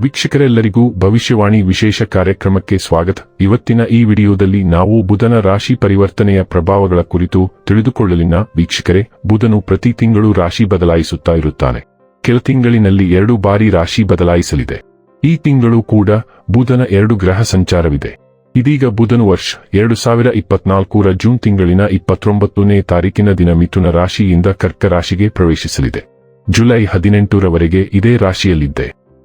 ವೀಕ್ಷಕರೆಲ್ಲರಿಗೂ ಭವಿಷ್ಯವಾಣಿ ವಿಶೇಷ ಕಾರ್ಯಕ್ರಮಕ್ಕೆ ಸ್ವಾಗತ. ಇವತ್ತಿನ ಈ ವಿಡಿಯೋದಲ್ಲಿ ನಾವು ಬುಧನ ರಾಶಿ ಪರಿವರ್ತನೆಯ ಪ್ರಭಾವಗಳ ಕುರಿತು ತಿಳಿದುಕೊಳ್ಳಲಿನ ವೀಕ್ಷಕರೇ, ಬುಧನು ಪ್ರತಿ ತಿಂಗಳು ರಾಶಿ ಬದಲಾಯಿಸುತ್ತಾ ಇರುತ್ತಾನೆ. ಕೆಲ ತಿಂಗಳಿನಲ್ಲಿ ಎರಡು ಬಾರಿ ರಾಶಿ ಬದಲಾಯಿಸಲಿದೆ. ಈ ತಿಂಗಳು ಕೂಡ ಬುಧನ ಎರಡು ಗ್ರಹ ಸಂಚಾರವಿದೆ. ಇದೀಗ ಬುಧನು ವರ್ಷ ಎರಡು ಸಾವಿರ ಇಪ್ಪತ್ನಾಲ್ಕರ ಜೂನ್ ತಿಂಗಳಿನ ಇಪ್ಪತ್ತೊಂಬತ್ತನೇ ತಾರೀಕಿನ ದಿನ ಮಿಥುನ ರಾಶಿಯಿಂದ ಕರ್ಕ ರಾಶಿಗೆ ಪ್ರವೇಶಿಸಲಿದೆ. ಜುಲೈ ಹದಿನೆಂಟರವರೆಗೆ ಇದೇ ರಾಶಿಯಲ್ಲಿದ್ದೆ.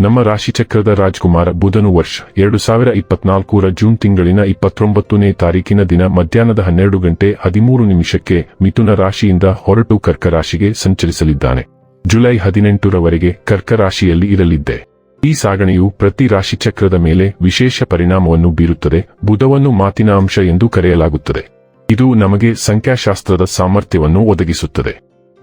ನಮ್ಮ ರಾಶಿಚಕ್ರದ ರಾಜ್ಕುಮಾರ ಬುಧನು ವರ್ಷ ಎರಡು ಸಾವಿರ ಇಪ್ಪತ್ನಾಲ್ಕರ ಜೂನ್ ತಿಂಗಳಿನ ಇಪ್ಪತ್ತೊಂಬತ್ತನೇ ತಾರೀಕಿನ ದಿನ ಮಧ್ಯಾಹ್ನದ ಹನ್ನೆರಡು ಗಂಟೆ ಹದಿಮೂರು ನಿಮಿಷಕ್ಕೆ ಮಿಥುನ ರಾಶಿಯಿಂದ ಹೊರಟು ಕರ್ಕ ರಾಶಿಗೆ ಸಂಚರಿಸಲಿದ್ದಾನೆ. ಜುಲೈ ಹದಿನೆಂಟರವರೆಗೆ ಕರ್ಕ ರಾಶಿಯಲ್ಲಿ ಇರಲಿದ್ದೆ. ಈ ಸಾಗಣೆಯು ಪ್ರತಿ ರಾಶಿಚಕ್ರದ ಮೇಲೆ ವಿಶೇಷ ಪರಿಣಾಮವನ್ನು ಬೀರುತ್ತದೆ. ಬುಧವನ್ನು ಮಾತಿನ ಅಂಶ ಎಂದು ಕರೆಯಲಾಗುತ್ತದೆ. ಇದು ನಮಗೆ ಸಂಖ್ಯಾಶಾಸ್ತ್ರದ ಸಾಮರ್ಥ್ಯವನ್ನು ಒದಗಿಸುತ್ತದೆ.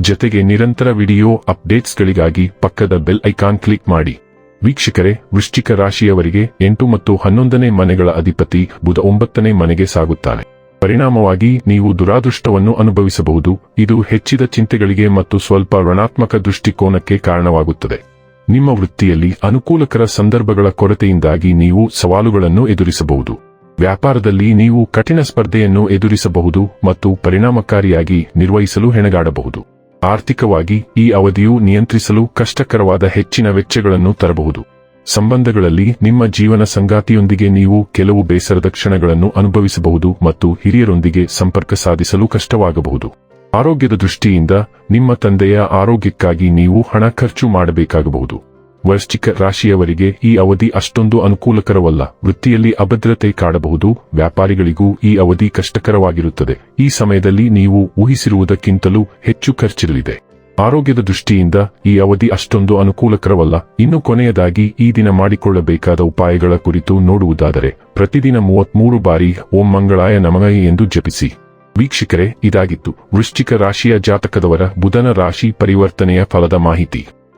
ಜೊತೆಗೆ ನಿರಂತರ ವಿಡಿಯೋ ಅಪ್ಡೇಟ್ಸ್ಗಳಿಗಾಗಿ ಪಕ್ಕದ ಬೆಲ್ ಐಕಾನ್ ಕ್ಲಿಕ್ ಮಾಡಿ. ವೀಕ್ಷಕರೇ, ವೃಶ್ಚಿಕ ರಾಶಿಯವರಿಗೆ ಎಂಟು ಮತ್ತು ಹನ್ನೊಂದನೇ ಮನೆಗಳ ಅಧಿಪತಿ ಬುಧ ಒಂಬತ್ತನೇ ಮನೆಗೆ ಸಾಗುತ್ತಾನೆ. ಪರಿಣಾಮವಾಗಿ ನೀವು ದುರಾದೃಷ್ಟವನ್ನು ಅನುಭವಿಸಬಹುದು. ಇದು ಹೆಚ್ಚಿದ ಚಿಂತೆಗಳಿಗೆ ಮತ್ತು ಸ್ವಲ್ಪ ಋಣಾತ್ಮಕ ದೃಷ್ಟಿಕೋನಕ್ಕೆ ಕಾರಣವಾಗುತ್ತದೆ. ನಿಮ್ಮ ವೃತ್ತಿಯಲ್ಲಿ ಅನುಕೂಲಕರ ಸಂದರ್ಭಗಳ ಕೊರತೆಯಿಂದಾಗಿ ನೀವು ಸವಾಲುಗಳನ್ನು ಎದುರಿಸಬಹುದು. ವ್ಯಾಪಾರದಲ್ಲಿ ನೀವು ಕಠಿಣ ಸ್ಪರ್ಧೆಯನ್ನು ಎದುರಿಸಬಹುದು ಮತ್ತು ಪರಿಣಾಮಕಾರಿಯಾಗಿ ನಿರ್ವಹಿಸಲು ಹೆಣಗಾಡಬಹುದು. ಆರ್ಥಿಕವಾಗಿ ಈ ಅವಧಿಯು ನಿಯಂತ್ರಿಸಲು ಕಷ್ಟಕರವಾದ ಹೆಚ್ಚಿನ ವೆಚ್ಚಗಳನ್ನು ತರಬಹುದು. ಸಂಬಂಧಗಳಲ್ಲಿ ನಿಮ್ಮ ಜೀವನ ಸಂಗಾತಿಯೊಂದಿಗೆ ನೀವು ಕೆಲವು ಬೇಸರದ ಕ್ಷಣಗಳನ್ನು ಅನುಭವಿಸಬಹುದು ಮತ್ತು ಹಿರಿಯರೊಂದಿಗೆ ಸಂಪರ್ಕ ಸಾಧಿಸಲು ಕಷ್ಟವಾಗಬಹುದು. ಆರೋಗ್ಯದ ದೃಷ್ಟಿಯಿಂದ ನಿಮ್ಮ ತಂದೆಯ ಆರೋಗ್ಯಕ್ಕಾಗಿ ನೀವು ಹಣ ಖರ್ಚು ಮಾಡಬೇಕಾಗಬಹುದು. ವೃಶ್ಚಿಕ ರಾಶಿಯವರಿಗೆ ಈ ಅವಧಿ ಅಷ್ಟೊಂದು ಅನುಕೂಲಕರವಲ್ಲ. ವೃತ್ತಿಯಲ್ಲಿ ಅಭದ್ರತೆ ಕಾಡಬಹುದು, ವ್ಯಾಪಾರಿಗಳಿಗೂ ಈ ಅವಧಿ ಕಷ್ಟಕರವಾಗಿರುತ್ತದೆ. ಈ ಸಮಯದಲ್ಲಿ ನೀವು ಊಹಿಸಿರುವುದಕ್ಕಿಂತಲೂ ಹೆಚ್ಚು ಖರ್ಚಿರಲಿದೆ. ಆರೋಗ್ಯದ ದೃಷ್ಟಿಯಿಂದ ಈ ಅವಧಿ ಅಷ್ಟೊಂದು ಅನುಕೂಲಕರವಲ್ಲ. ಇನ್ನು ಕೊನೆಯದಾಗಿ ಈ ದಿನ ಮಾಡಿಕೊಳ್ಳಬೇಕಾದ ಉಪಾಯಗಳ ಕುರಿತು ನೋಡುವುದಾದರೆ, ಪ್ರತಿದಿನ ಮೂವತ್ಮೂರು ಬಾರಿ ಓಂ ಮಂಗಳಾಯ ನಮಃ ಎಂದು ಜಪಿಸಿ. ವೀಕ್ಷಕರೇ, ಇದಾಗಿತ್ತು ವೃಶ್ಚಿಕ ರಾಶಿಯ ಜಾತಕದವರ ಬುಧನ ರಾಶಿ ಪರಿವರ್ತನೆಯ ಫಲದ ಮಾಹಿತಿ.